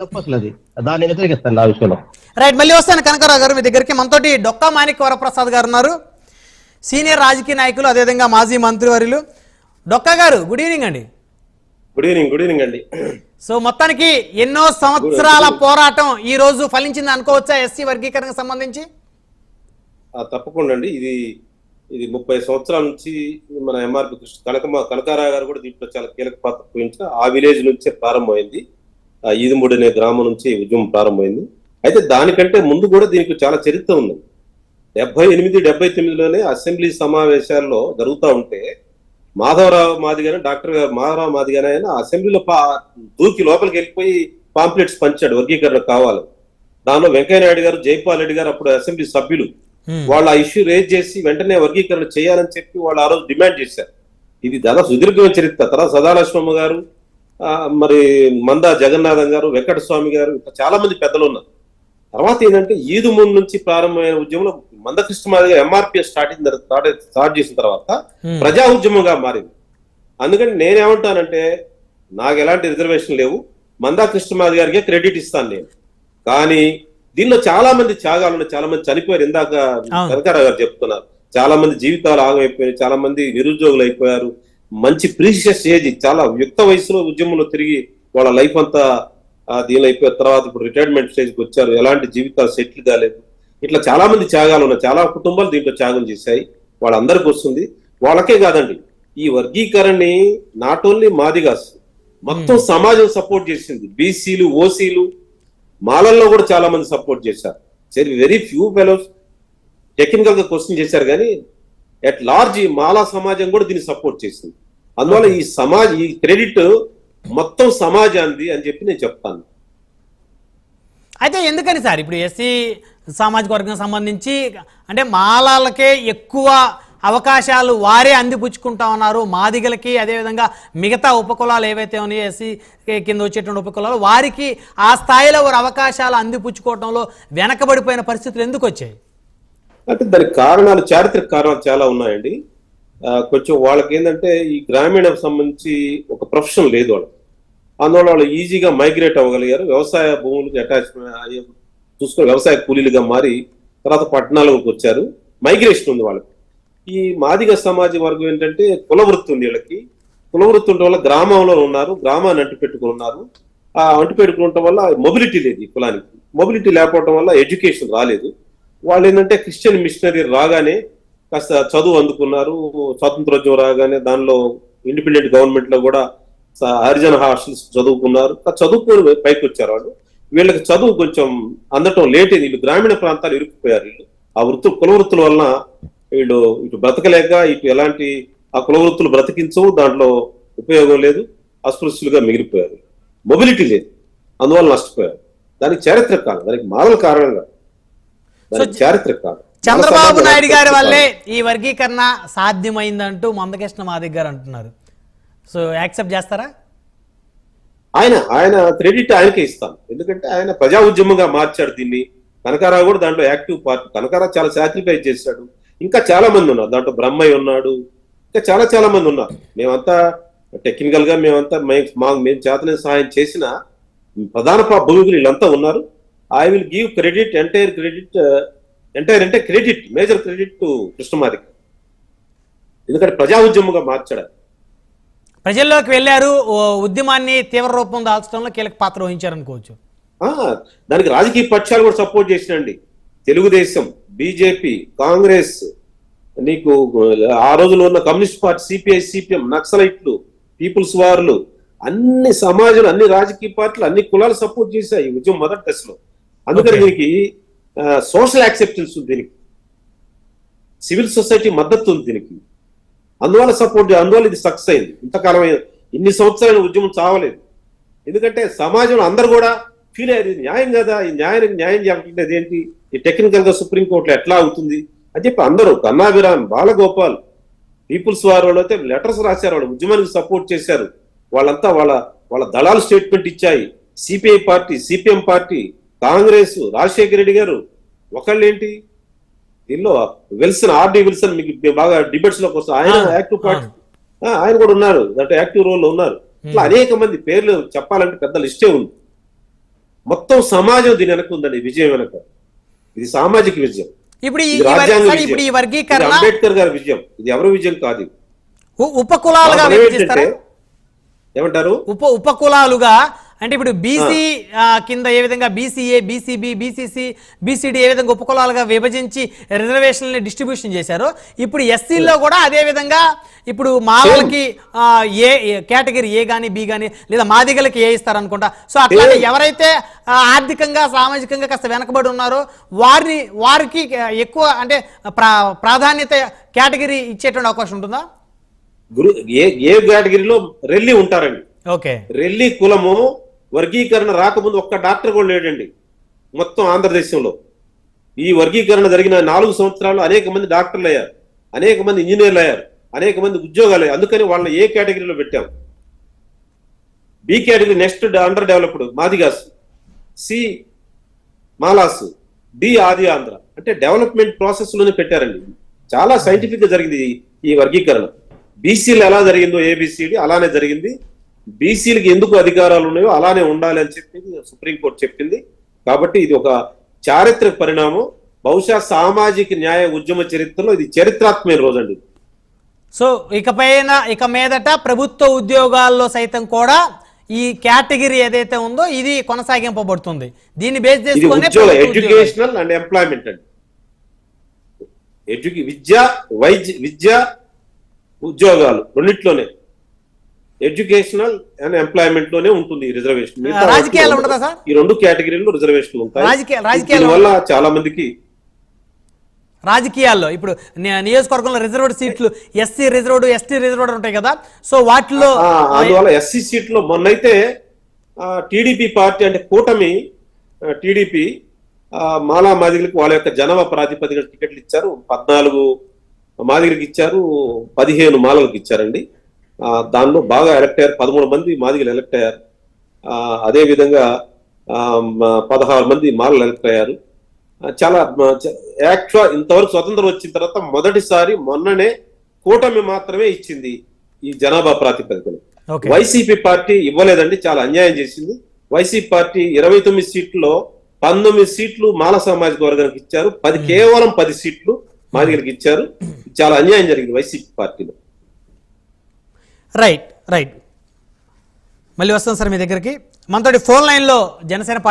తప్పు అసలు అది దాన్ని వ్యతిరేకిస్తాను ఆ విషయంలో. రైట్ మళ్ళీ వస్తాను కనకరావు గారు మీ దగ్గరికి. మనతోటి డొక్కా మాణిక్ వరప్రసాద్ గారు ఉన్నారు. సీనియర్ రాజకీయ నాయకులు అదేవిధంగా మాజీ మంత్రివర్యులు. డొక్కా గారు గుడ్ ఈవినింగ్ అండి. గుడ్ ఈవినింగ్ గుడ్ ఈవినింగ్ అండి. సో మొత్తానికి ఎన్నో సంవత్సరాల పోరాటం ఈ రోజు ఫలించింది అనుకోవచ్చా ఎస్సీ వర్గీకరణకు సంబంధించి? ఆ, తప్పకుండా అండి. ఇది ఇది ముప్పై సంవత్సరాల నుంచి మన ఎంఆర్పి కృష్ణ కనకమ్మ కనకారావు గారు కూడా దీంట్లో చాలా కీలక పాత్ర పోయించిన ఆ విలేజ్ నుంచే ప్రారంభమైంది. ఈదుముడి అనే గ్రామం నుంచి ఉద్యమం ప్రారంభమైంది. అయితే దానికంటే ముందు కూడా దీనికి చాలా చరిత్ర ఉంది. డెబ్బై ఎనిమిది డెబ్బై తొమ్మిదిలోనే అసెంబ్లీ సమావేశాల్లో జరుగుతూ ఉంటే మాధవరావు మాదిగానే డాక్టర్ గారు మాధవరావు మాదిగానే ఆయన అసెంబ్లీలో దూకి లోపలికి వెళ్ళిపోయి పాంప్లెట్స్ పంచాడు వర్గీకరణ కావాలి. దానిలో వెంకయ్యనాయుడు గారు జైపాల్ రెడ్డి గారు అప్పుడు అసెంబ్లీ సభ్యులు. వాళ్ళు ఆ ఇష్యూ రేజ్ చేసి వెంటనే వర్గీకరణ చేయాలని చెప్పి వాళ్ళు ఆ రోజు డిమాండ్ చేశారు. ఇది దాదాపు సుదీర్ఘమైన చరిత్ర. తర్వాత సదాలక్ష్మమ్మ గారు మరి మందా జగన్నాథం గారు వెంకట స్వామి గారు ఇంకా చాలా మంది పెద్దలు ఉన్నారు. తర్వాత ఏంటంటే ఈదు ముందు నుంచి ప్రారంభమైన ఉద్యమంలో Mandakrishna Madiga MRPS starting start start చేసిన తర్వాత. ప్రజా ఉద్యమంగా మారింది. అందుకని నేనేమంటానంటే నాకు ఎలాంటి రిజర్వేషన్ లేవు. మందా కృష్ణమాది గారికి క్రెడిట్ ఇస్తాను నేను. కానీ దీనిలో చాలా మంది త్యాగాలు చాలా మంది చనిపోయారు. ఇందాక. కనకారావు గారు చెప్తున్నారు. చాలా మంది జీవితాలు ఆగమైపోయాయి చాలా మంది నిరుద్యోగులు అయిపోయారు. మంచి ప్రీషియస్ ఏజ్ చాలా యుక్త వయసులో ఉద్యమంలో తిరిగి వాళ్ళ లైఫ్ అంతా ఆ, దీనిలో అయిపోయిన తర్వాత ఇప్పుడు రిటైర్మెంట్ స్టేజ్కి వచ్చారు. ఎలాంటి జీవితాలు సెటిల్ కాలేదు. ఇట్లా చాలా మంది త్యాగాలు ఉన్నాయి. చాలా కుటుంబాలు దీంట్లో త్యాగం చేశాయి. వాళ్ళందరికీ వస్తుంది. వాళ్ళకే కాదండి. ఈ వర్గీకరణని నాట్ ఓన్లీ మాదిగాస్ మొత్తం సమాజం సపోర్ట్ చేసింది. బీసీలు ఓసీలు మాలల్లో కూడా చాలా మంది సపోర్ట్ చేశారు. సరే వెరీ ఫ్యూ ఫెలోస్ టెక్నికల్గా క్వశ్చన్ చేశారు కానీ ఎట్ లార్జ్ ఈ మాలా సమాజం కూడా దీన్ని సపోర్ట్ చేసింది. అందువల్ల ఈ సమాజ్ ఈ క్రెడిట్ మొత్తం సమాజాన్ని అని చెప్పి నేను చెప్తాను. అయితే ఎందుకని సార్? ఇప్పుడు ఎస్సీ సామాజిక వర్గం సంబంధించి అంటే మాలాలకే ఎక్కువ అవకాశాలు వారే అందిపుచ్చుకుంటా ఉన్నారు. మాదిగలకి అదేవిధంగా మిగతా ఉపకులాలు ఏవైతే ఉన్నాయో ఎస్సీ కింద వచ్చేటువంటి ఉపకులాలు వారికి ఆ స్థాయిలో వారి అవకాశాలు అందిపుచ్చుకోవడంలో వెనకబడిపోయిన పరిస్థితులు ఎందుకు వచ్చాయి? అంటే దానికి కారణాలు చారిత్రక కారణాలు చాలా ఉన్నాయండి. కొంచెం వాళ్ళకి ఏంటంటే ఈ గ్రామీణ సంబంధించి ఒక ప్రొఫెషన్ లేదు వాళ్ళకి. అందువల్ల వాళ్ళు ఈజీగా మైగ్రేట్ అవ్వగలిగారు. వ్యవసాయ భూములకి అటాచ్మెంట్ చూసుకొని వ్యవసాయ కూలీలుగా మారి తర్వాత పట్టణాలకు వచ్చారు. మైగ్రేషన్ ఉంది వాళ్ళకి. ఈ మాదిగ సమాజ వర్గం ఏంటంటే కులవృత్తి ఉంది వీళ్ళకి. కులవృత్తి ఉండడం ఉండటం వల్ల గ్రామంలో ఉన్నారు గ్రామాన్ని అంటు పెట్టుకుని ఉన్నారు. ఆ అంటి పెట్టుకుంటం వల్ల మొబిలిటీ లేదు ఈ కులానికి. మొబిలిటీ లేకపోవడం వల్ల ఎడ్యుకేషన్ రాలేదు. వాళ్ళు ఏంటంటే క్రిస్టియన్ మిషనరీ రాగానే కాస్త చదువు అందుకున్నారు స్వాతంత్రోద్యమం రాగానే దానిలో ఇండిపెండెంట్ గవర్నమెంట్లో కూడా హరిజన హాస్టల్స్ చదువుకున్నారు. చదువుకొని పైకి వచ్చారు వాళ్ళు. వీళ్ళకి చదువు కొంచెం అందటం లేట్ అయింది వీళ్ళు గ్రామీణ ప్రాంతాలు ఇరుక్కుపోయారు వీళ్ళు. ఆ వృత్తులు కుల వృత్తుల వలన వీళ్ళు ఇటు బ్రతకలేక ఇటు ఎలాంటి ఆ కుల వృత్తులు బ్రతికించవు దాంట్లో ఉపయోగం లేదు అస్పృశ్యులుగా మిగిలిపోయారు. మొబిలిటీ లేదు. అందువల్ల నష్టపోయారు. దానికి చారిత్రక కారణం దానికి మాదల కారణంగా చారిత్రక చంద్రబాబు నాయుడు గారి వల్లే ఈ వర్గీకరణ సాధ్యమైందంటూ మందకృష్ణ మాదిగ గారు అంటున్నారు. సో యాక్సెప్ట్ చేస్తారా? ఆయన ఆయన క్రెడిట్ ఆయనకే ఇస్తాను ఎందుకంటే ఆయన ప్రజా ఉద్యమంగా మార్చాడు దీన్ని. కనకారావు కూడా దాంట్లో యాక్టివ్ పార్ట్ కనకారావు చాలా సాక్రిఫైస్ చేశాడు. ఇంకా చాలా మంది ఉన్నారు. దాంట్లో బ్రహ్మయ్య ఉన్నాడు. ఇంకా చాలా చాలా మంది ఉన్నారు. మేమంతా టెక్నికల్గా మేమంతా మేము చేతనే సహాయం చేసిన ప్రధాన భూమికులు వీళ్ళంతా ఉన్నారు. I will give credit entire credit entire అంటే credit major credit to Krishnamadiga ఎందుకంటే ప్రజా ఉద్యమంగా మార్చాడు. ప్రజల్లోకి వెళ్ళారు ఉద్యమాన్ని తీవ్ర రూపం దాల్చడంలో కీలక పాత్ర వహించారు అనుకోవచ్చు. ఆ, దానికి రాజకీయ పక్షాలు కూడా సపోర్ట్ చేసినండి తెలుగుదేశం బీజేపీ కాంగ్రెస్ నీకు ఆ రోజుల్లో ఉన్న కమ్యూనిస్ట్ పార్టీ సిపిఐ సిపిఎం నక్సలైట్లు పీపుల్స్ వార్లు అన్ని సమాజాలు అన్ని రాజకీయ పార్టీలు అన్ని కులాలు సపోర్ట్ చేశాయి ఈ ఉద్యమం మొదటి దశలో. అందుకని. దీనికి సోషల్ యాక్సెప్టెన్స్ ఉంది దీనికి. సివిల్ సొసైటీ మద్దతు ఉంది దీనికి. అందువల్ల సపోర్ట్ అందువల్ల ఇది సక్సెస్ అయింది. ఇంతకాలం ఇన్ని సంవత్సరాల ఉద్యమం చావలేదు. ఎందుకంటే సమాజంలో అందరు కూడా ఫీల్ అయ్యారు న్యాయం కదా ఈ న్యాయం న్యాయం చెప్పట్లేదు ఏంటి? ఈ టెక్నికల్గా సుప్రీంకోర్టులో ఎట్లా అవుతుంది? అని చెప్పి అందరూ కన్నాభిరామ్ బాలగోపాల్ పీపుల్స్ వారు వాళ్ళు అయితే లెటర్స్ రాశారు వాళ్ళు ఉద్యమానికి సపోర్ట్ చేశారు. వాళ్ళంతా వాళ్ళ వాళ్ళ దళాలు స్టేట్మెంట్ ఇచ్చాయి. CPI party CPM party Congress Rajasekhara Reddy garu ఒకళ్ళేంటి? దీనిలో విల్సన్ ఆర్డి విల్సన్ మీకు బాగా డిబేట్స్లోకి వస్తారు. ఆయన యాక్టివ్ పార్టీ. ఆయన కూడా ఉన్నారు. అంటే యాక్టివ్ రోల్లో ఉన్నారు. ఇట్లా అనేక మంది పేర్లు చెప్పాలంటే పెద్ద లిస్టే ఉంది. మొత్తం సమాజం దీని వెనక ఉందండి విజయం వెనక. ఇది సామాజిక విజయం. ఇప్పుడు ఇప్పుడు ఈ వర్గీకరణ అంబేద్కర్ గారి విజయం. ఇది ఎవరి విజయం కాదు ఉపకులాలుగా ఏమంటారు? ఉప ఉపకులాలుగా అంటే ఇప్పుడు బీసీ కింద ఏ విధంగా బీసీఏ బీసీబీ బీసీసీ బీసీడీ ఏ విధంగా ఉపకులాలుగా విభజించి రిజర్వేషన్లని డిస్ట్రిబ్యూషన్ చేశారు ఇప్పుడు ఎస్సీల్లో కూడా అదే విధంగా ఇప్పుడు మాలలకి ఆ, ఏ కేటగిరీ ఏ కానీ బి కానీ లేదా మాదిగలకి ఏ ఇస్తారు అనుకుంటా సో అట్లానే ఎవరైతే ఆర్థికంగా సామాజికంగా కాస్త వెనకబడి ఉన్నారో వారిని వారికి ఎక్కువ అంటే ప్రా ప్రాధాన్యత కేటగిరీ ఇచ్చేటువంటి అవకాశం ఉంటుందా? ఏ ఏ కేటగిరీలో రెల్లి ఉంటారండి. ఓకే. రెల్లి కులము వర్గీకరణ రాకముందు ఒక్క డాక్టర్ కూడా లేడండి. మొత్తం ఆంధ్రదేశంలో. ఈ వర్గీకరణ జరిగిన నాలుగు సంవత్సరాలు అనేక మంది డాక్టర్లు అయ్యారు. అనేక మంది ఇంజనీర్లు అయ్యారు. అనేక మంది ఉద్యోగాలు అయ్యారు. అందుకని వాళ్ళని ఏ కేటగిరీలో పెట్టాం? B category next under developed Madigas C Malas D Adi Andhra. అంటే డెవలప్మెంట్ ప్రాసెస్లోనే పెట్టారండి. చాలా సైంటిఫిక్గా జరిగింది ఈ- ఈ వర్గీకరణ బీసీలు ఎలా జరిగిందో ఏబిసిడి అలానే జరిగింది. బీసీలకు ఎందుకు అధికారాలు ఉన్నాయో అలానే ఉండాలి అని చెప్పింది సుప్రీంకోర్టు చెప్పింది. కాబట్టి ఇది ఒక చారిత్రక పరిణామం. బహుశా సామాజిక న్యాయ ఉద్యమ చరిత్రలో ఇది చరిత్రాత్మక రోజు అండి సో ఇకపైన ఇక మీదట ప్రభుత్వ ఉద్యోగాల్లో సైతం కూడా ఈ కేటగిరీ ఏదైతే ఉందో ఇది కొనసాగింపబడుతుంది. దీన్ని బేస్ చేసుకొని. ఎడ్యుకేషనల్ అండ్ ఎంప్లాయ్మెంట్ అండి. ఎడ్యుకే విద్య వైద్య విద్య ఉద్యోగాలు రెండిట్లోనే. ఎడ్యుకేషనల్ అండ్ ఎంప్లాయ్మెంట్లోనే ఉంటుంది రిజర్వేషన్. ఉండదా సార్? ఈ రెండు కేటగిరీల్లో రిజర్వేషన్లు ఉంటాయి. రాజకీయ- రాజకీయాల్లో వల్ల చాలా మందికి రాజకీయాల్లో ఇప్పుడు నియోజకవర్గంలో రిజర్వ్డ్ సీట్లు ఎస్సీ రిజర్వ్డ్ ఎస్టీ రిజర్వ్డ్ ఉంటాయి కదా. సో వాటిలో అందువల్ల ఎస్సీ సీట్లో మొన్నైతే టీడీపీ పార్టీ అంటే కూటమి టీడీపీ మాలా మాదిగలకు వాళ్ళ యొక్క జనాభా ప్రాతిపదికన టికెట్లు ఇచ్చారు. పద్నాలుగు మాదిగలకు ఇచ్చారు పదిహేను మాలలకు ఇచ్చారండి. దానిలో బాగా ఎలక్ట్ అయ్యారు. పదమూడు మంది మాదిగలు ఎలక్ట్ అయ్యారు. ఆ, అదే విధంగా పదహారు మంది మాలలు ఎలక్ట్ అయ్యారు. చాలా యాక్చువల్ ఇంతవరకు స్వతంత్రం వచ్చిన తర్వాత మొదటిసారి మొన్ననే కూటమి మాత్రమే ఇచ్చింది ఈ జనాభా ప్రాతిపదికన. ఓకే. వైసీపీ పార్టీ ఇవ్వలేదండి చాలా అన్యాయం చేసింది. వైసీపీ పార్టీ ఇరవై తొమ్మిది సీట్లలో పంతొమ్మిది సీట్లు మాల సామాజిక వర్గానికి ఇచ్చారు. పది కేవలం పది సీట్లు మాదిగలకు ఇచ్చారు. చాలా అన్యాయం జరిగింది వైసీపీ పార్టీలో. రైట్ రైట్ మళ్ళీ వస్తాం సార్ మీ దగ్గరికి. మనతోటి ఫోన్ లైన్లో జనసేన